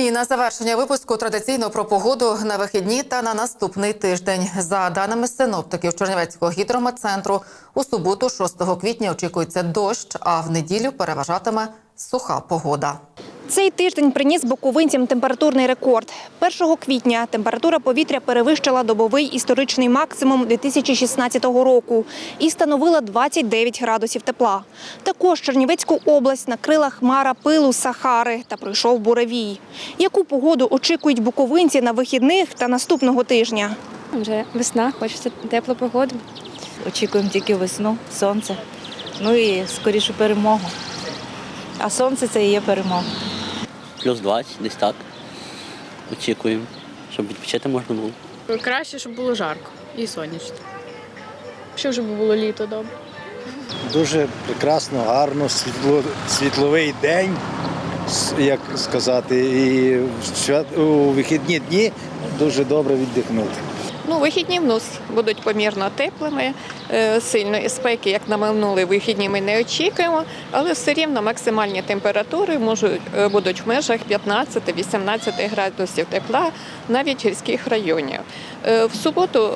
І на завершення випуску традиційно про погоду на вихідні та на наступний тиждень. За даними синоптиків Чернівецького гідрометцентру, у суботу, 6 квітня, очікується дощ, а в неділю переважатиме суха погода. Цей тиждень приніс буковинцям температурний рекорд. 1 квітня температура повітря перевищила добовий історичний максимум 2016 року і становила 29 градусів тепла. Також Чернівецьку область накрила хмара пилу Сахари та пройшов буревій. Яку погоду очікують буковинці на вихідних та наступного тижня? Вже весна, хочеться теплу погоду. Очікуємо тільки весну, сонце. Ну і скоріше перемогу. А сонце це і є перемога. Плюс 20, десь так. Очікуємо, щоб відпочити можна було. Краще, щоб було жарко і сонячно. Щоб вже було літо добре. Дуже прекрасно, гарно, світло, світловий день, як сказати, і в свят- у вихідні дні дуже добре віддихнути. Ну, вихідні в нас будуть помірно теплими. Е, Сильної спеки, як на минулі вихідні, ми не очікуємо, але все рівно максимальні температури можуть е, будуть в межах 15-18 градусів тепла навіть гірських районів. Е, В суботу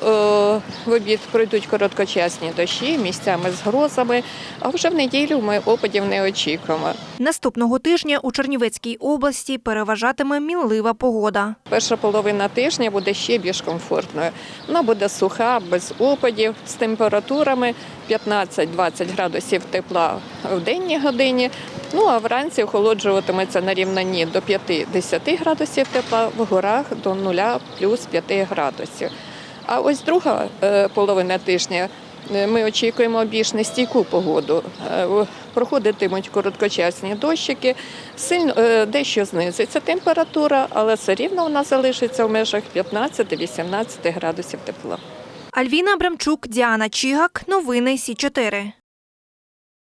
в обід пройдуть короткочасні дощі місцями з грозами, а вже в неділю ми опадів не очікуємо. Наступного тижня у Чернівецькій області переважатиме мінлива погода. Перша половина тижня буде ще більш комфортною. Вона буде суха, без опадів, з температурами 15-20 градусів тепла в денній годині. Ну а вранці охолоджуватиметься на рівнині до 5-10 градусів тепла, в горах до 0 плюс 5 градусів. А ось друга е, половина тижня. е, Ми очікуємо більш нестійку погоду. Е, Проходитимуть короткочасні дощики, сильно дещо знизиться температура, але все рівно вона залишиться в межах 15-18 градусів тепла. Альвіна Абрамчук, Діана Чігак. Новини Сі 4